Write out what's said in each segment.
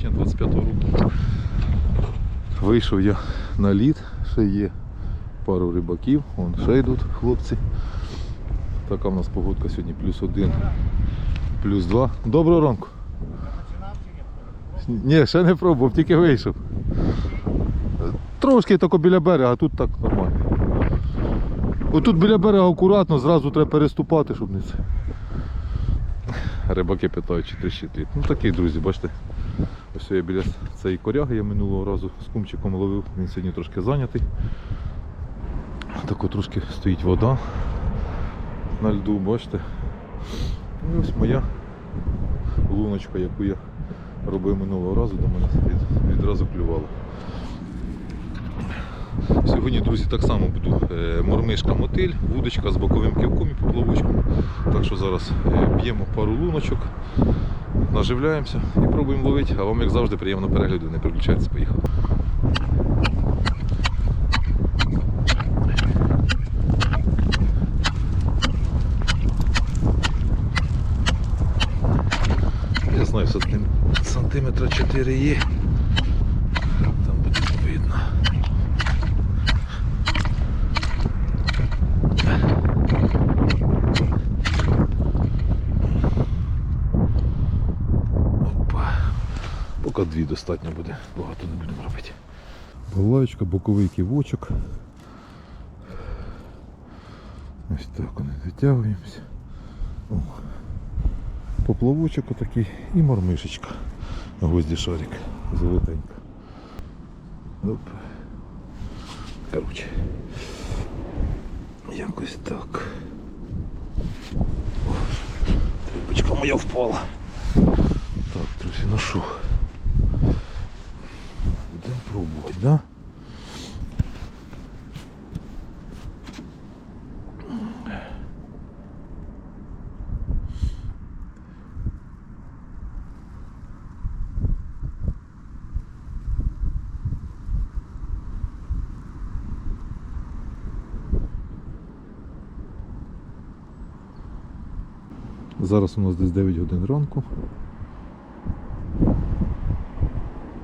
січня 25 року. Вийшов я на лід, ще є пару рибаків, вон ще йдуть хлопці. Така в нас погодка сьогодні плюс один, плюс два. Доброго ранку. Ні, ще не пробував, тільки вийшов. Трошки тільки біля берега, а тут так нормально. Отут біля берега акуратно, зразу треба переступати, щоб не це. Рибаки питають, чи тріщить лід. Ну такий, друзі, бачите. Ось я біля цієї коряги я минулого разу з кумчиком ловив, він сьогодні трошки зайнятий. Тако трошки стоїть вода на льду, бачите. І ось моя луночка, яку я робив минулого разу, до мене відразу клювала. Сьогодні, друзі, так само буду е, мормишка мотиль, вудочка з боковим ківком і поплавочком. Так що зараз е, б'ємо пару луночок, наживляємося і пробуємо ловити. А вам, як завжди, приємно перегляду, не переключайтесь, поїхали. Я знаю, сантим... сантиметра 4 є. Достатньо буде, багато не будемо робити. Балаєчка, боковий ківочок. Ось так вони витягуємося. Поплавочок отакий і мормишечка. Гвозді шарик. Золотенька. Оп. Короче. Якось так. О, Трубочка моя впала. Так, друзі, ну Будемо да? Зараз у нас десь 9 годин ранку.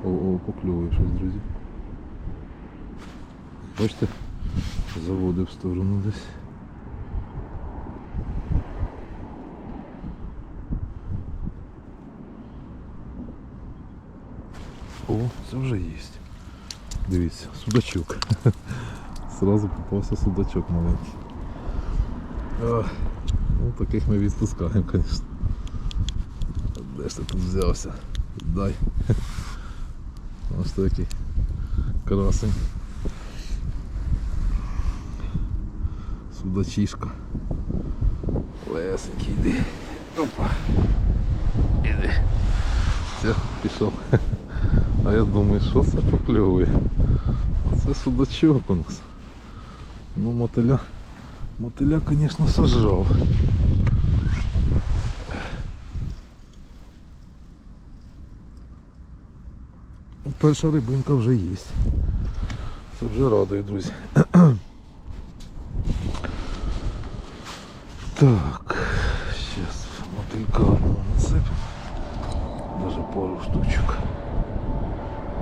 О, о, покльовує щось, друзі. Бачите? Заводив в сторону десь. О, це вже є. Дивіться, судачок. Сразу попався судачок маленький. Ну, таких ми відпускаємо, звісно. Де ж ти тут взявся? Дай. Ось такий красень. Судачишка. Лесенький, іди. Опа. Іди. Все, пішов. А я думаю, що це покльовує. Це судачок у нас. Ну, мотиля. Мотиля, звісно, сажав. Перша рибинка вже є. Це вже радує, друзі. Так, зараз мотилька одного насипемо. Даже пару штучок.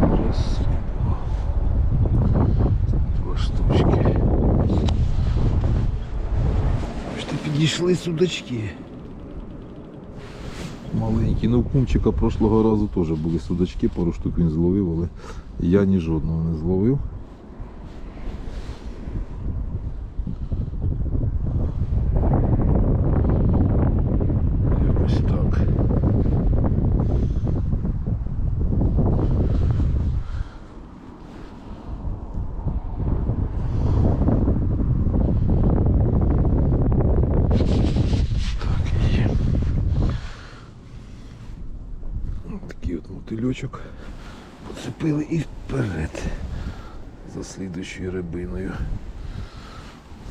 Раз, два. Два штучки. Бачите, підійшли судачки. Маленькі, ну в кумчика прошлого разу теж були судачки, пару штук він зловив, але я ні жодного не зловив. Якось так. Так, є. Ось Такий от. Поцепили і вперед. За слідущою рибиною.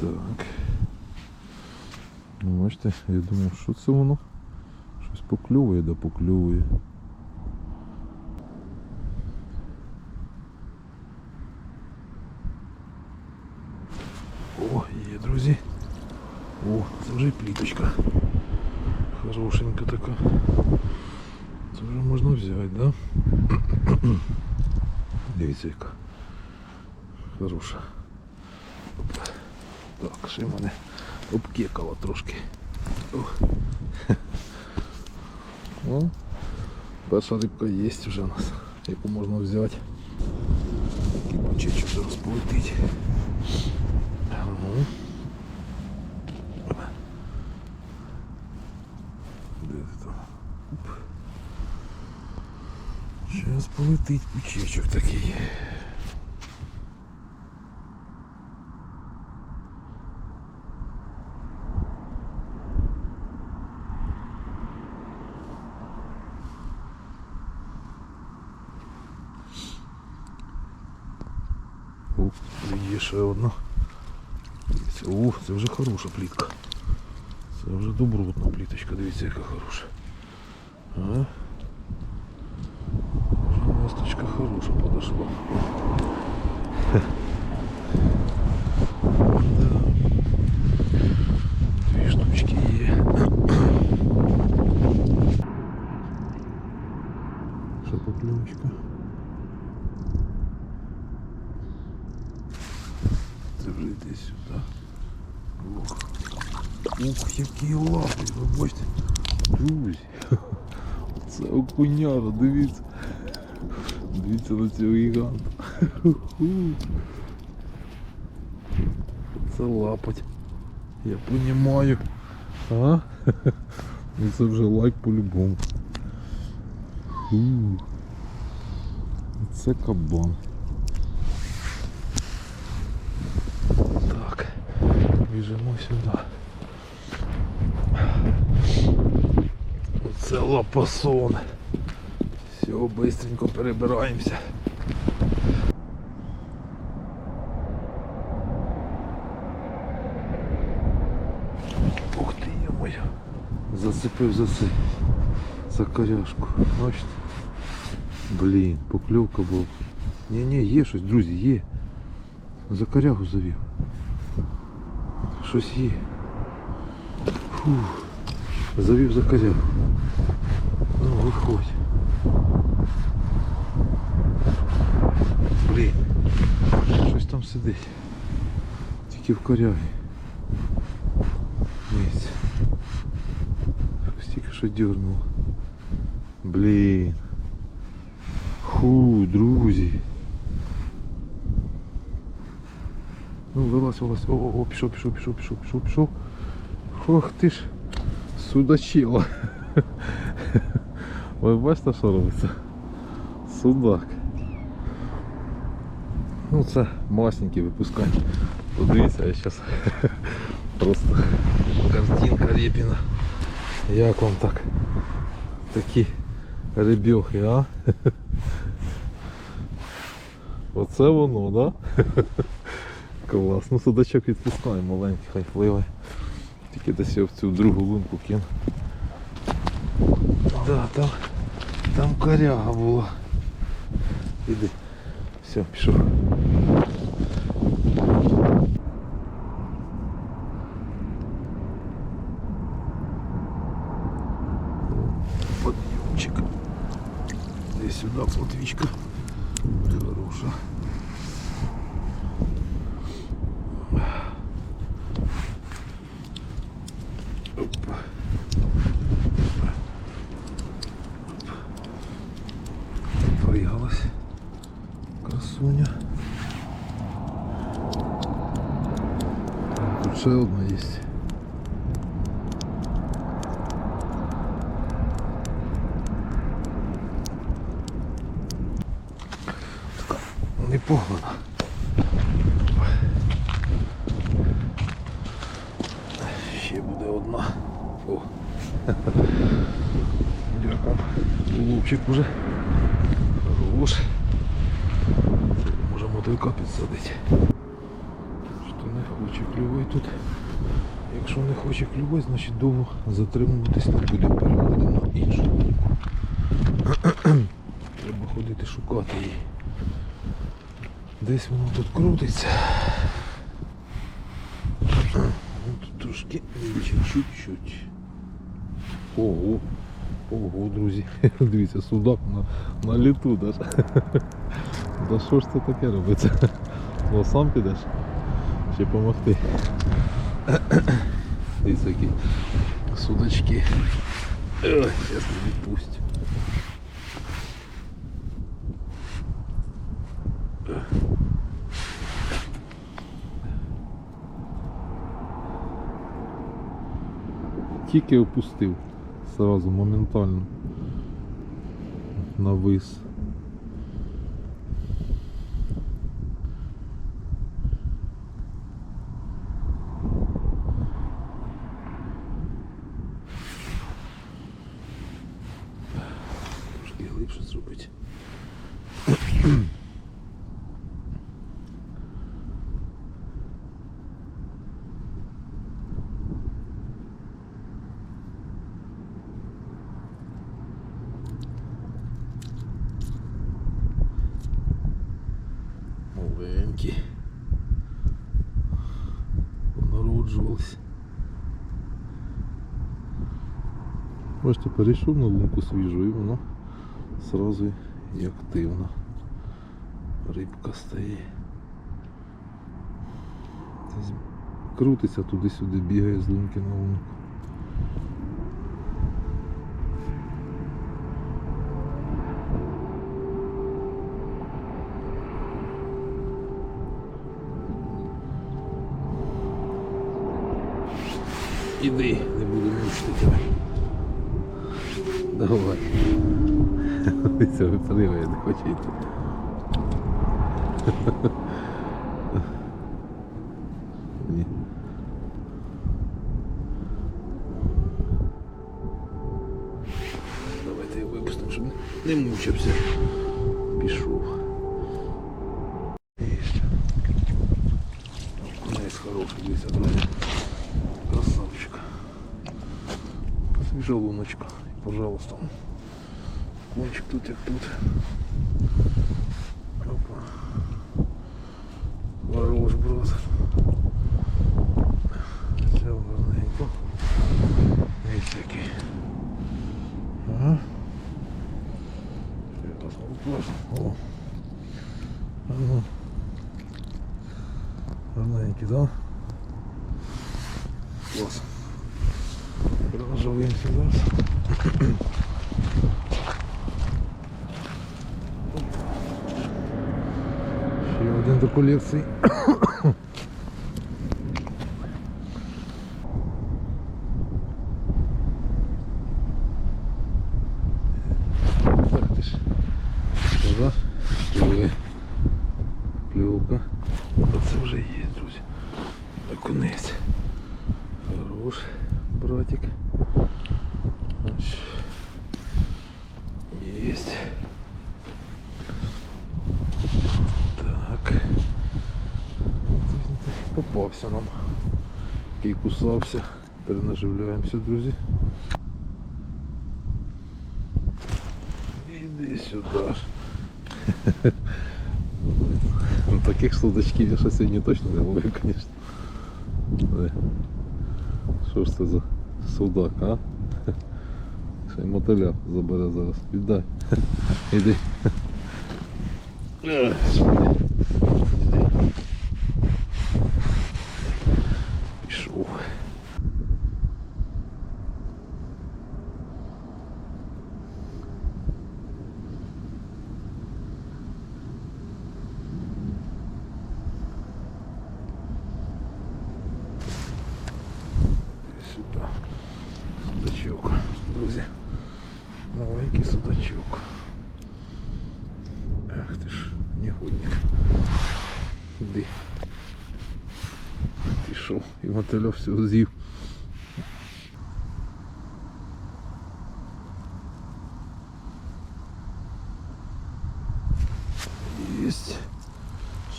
Так. Ну, бачите, я думав, що це воно? Щось покльовує, да покльовує. О, є, друзі. О, це вже пліточка. Хорошенька така. Вже можна взяти, да? Дивіться яка. Хороша. Оп. Так, ще мене обкекало трошки. О, перша рибка є вже у нас, яку можна взяти. Бочечок зараз полетить. Ну. Де ти там? Зараз полетить пучечок такий. Є ще одна. О, це вже хороша плітка. Це вже добротна пліточка, дивіться, яка хороша. Ага. Вже ласточка хороша подошла. Да. Дві штучки є. Що покльовочка? Це вже йде сюди. Ох. Ух, які лапи, ви бачите. Друзі. Це окуняра, дивіться. Дивіться на цього гіганта. Це лапать. Я понімаю. А? Ну це вже лайк по-любому. Це кабан. Так, біжимо сюди. Оце лапасон. Все, быстренько перебираємося. Ух ти, я моя. Зацепив заси. За коряшку. Бачите? Блін, покльовка була. Ні-ні, є щось, друзі, є. За корягу завів. Щось є. Фух. Завів за корягу. Ну, виходь. Щось там сидить. Тільки в корягі. Дивіться. Щось тільки що дернуло. Блін. Фу, друзі. Ну, вилазь, вилазь. О, о, о, пішов, пішов, пішов, пішов, пішов, пішов. Ох ти ж, судачило. Ви бачите, що робиться? Судак. Ну це масенький випускай. Подивіться, я зараз просто картинка Репіна. Як вам так? Такі рибьохи, а? Оце воно, да? Клас. Ну судачок відпускаємо маленький, хай. Тільки десь я в цю другу лунку кину. Да, там, там коряга була. Іди. Все, пішов. Подъемчик. Здесь сюда плотвичка. Хорошая. Опа. Пригалась красуня. Тут ще одна є. Така непогана. Ще буде одна. О. Дякую. Лупчик уже. Хорош. Може мотилька підсадити. Що не хоче клювати тут. Якщо не хоче клювати, значить довго затримуватись не буде. Переходимо на іншу. Треба ходити шукати її. Десь воно тут крутиться. Тут трошки чуть-чуть. Ого, Ого, друзі, дивіться, судак на, на літу даже. Да що ж це таке робиться? Ну сам підеш? Чи помогти? Дивіться, які судачки. Ой, зараз не відпустю. Тільки опустив сразу моментально навис. Бачите, перейшов на лунку свіжу і вона сразу і активна. Рибка стає. Крутиться туди-сюди, бігає з лунки на лунку. Іди, не буду мучити тебе. Давай. Це випадливо, я не хочу йти. Ні. Давайте я випустимо, щоб не мучився. Пішов. Єсть. Найс хороший, дивіться, друзі. Желуночка, пожалуйста. Кончик тут як тут. Опа. Хорош брос. Все гарненько. І всякий. Ага. О. Ага. Гарненький, да? Класс. Продовжуємося зараз. Ще один до колекції. Так ти ж. Вода. Клює. Клювка. Оце вже є, друзі. Окунець. Хорош, братик. Попався нам. Який кусався. Перенаживляємося, друзі. Іди сюди. Ну, таких судачків я ще сьогодні точно не ловив, звісно. Але Що ж це за судак, а? Ще й мотиля забере зараз. Віддай. Іди. друзі. Маленький судачок. Ах ти ж, негодник. Іди. Пішов і мотиля всього з'їв. Єсть.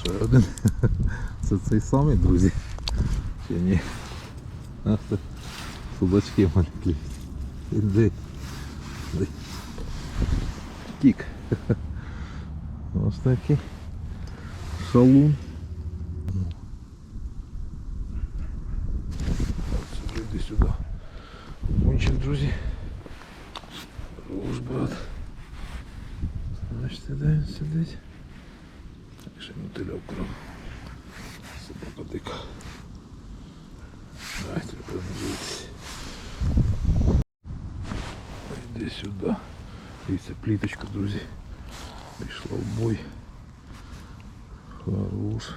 Ще один. Це цей самий, друзі. Чи ні? Ах ти. Судачки маленькі. Іди. Іди. Тік. Ось такий. Шалун. Це вже йди сюди. Кончик, друзі. брат. Бачите, де він сидить? Хорош.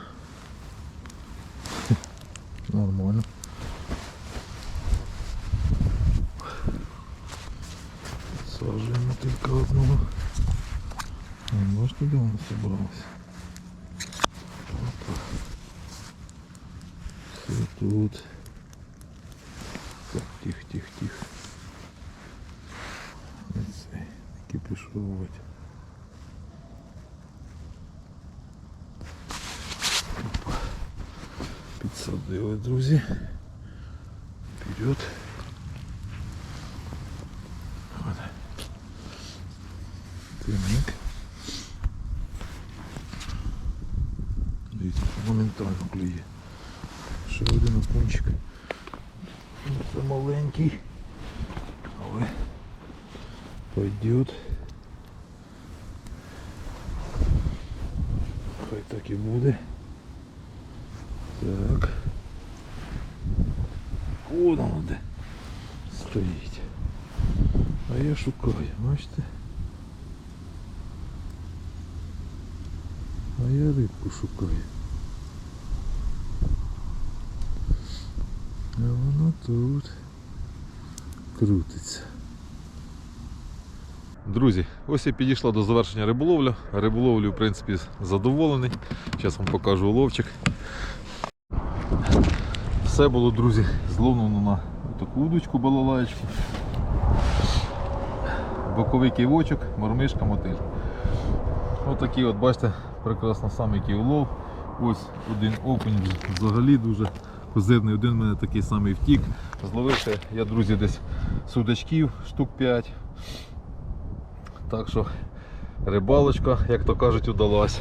Нормально. Сажаємо тільки одного. А бачите, де вона зібралася? Опа. Все тут. Так, тихо, тихо, тихо. Оце, Підсадили, друзі. Вперед. Вот. Тимник. Дивіться, моментально клює. Ще один окунчик. Ну, Це маленький. Але пойдет. Хай так і буде. Так. О, воно де стоїть. А я шукаю, бачите? А я рибку шукаю. А вона тут крутиться. Друзі, ось і підійшла до завершення риболовля. Риболовлю, в принципі, задоволений. Зараз вам покажу уловчик. Все було, друзі, зловлено на таку удочку балалаєчку. Боковий ківочок, мормишка, мотиль. Отакий от, бачите, прекрасно самий який. Ось один окунь взагалі дуже козирний, один в мене такий самий втік. Зловився я, друзі, десь судачків штук 5. Так що рибалочка, як то кажуть, удалась.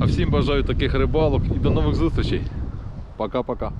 А всім бажаю таких рибалок і до нових зустрічей. Пока-пока.